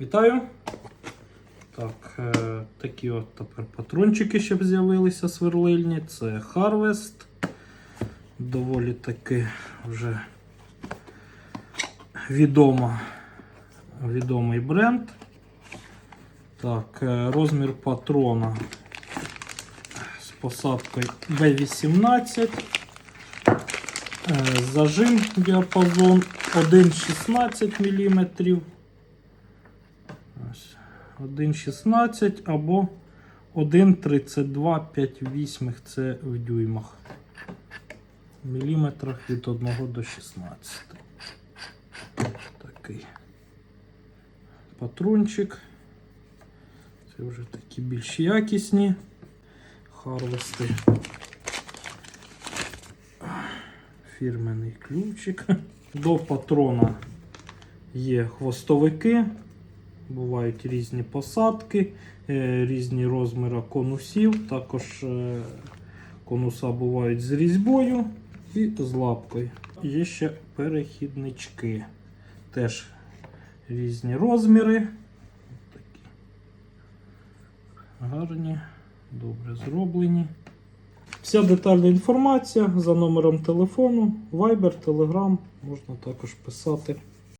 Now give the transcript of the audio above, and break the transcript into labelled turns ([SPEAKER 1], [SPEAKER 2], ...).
[SPEAKER 1] Вітаю! Так, е, такі от тепер патрончики ще б з'явилися сверлильні. Це Harvest. Доволі таки вже відома, відомий бренд. Так, е, розмір патрона з посадкою B18. Е, Зажим діапазон 1,16 мм. Ось, 1,16 або 1,3258 це в дюймах. Міліметрах від 1 до 16. Такий патрончик. Це вже такі більш якісні харвести. Фірменний ключик. До патрона є хвостовики. Бувають різні посадки, е, різні розміри конусів. Також е, конуса бувають з різьбою і з лапкою. Є ще перехіднички. Теж різні розміри. Такі гарні, добре зроблені. Вся детальна інформація за номером телефону, Viber, Telegram, можна також писати.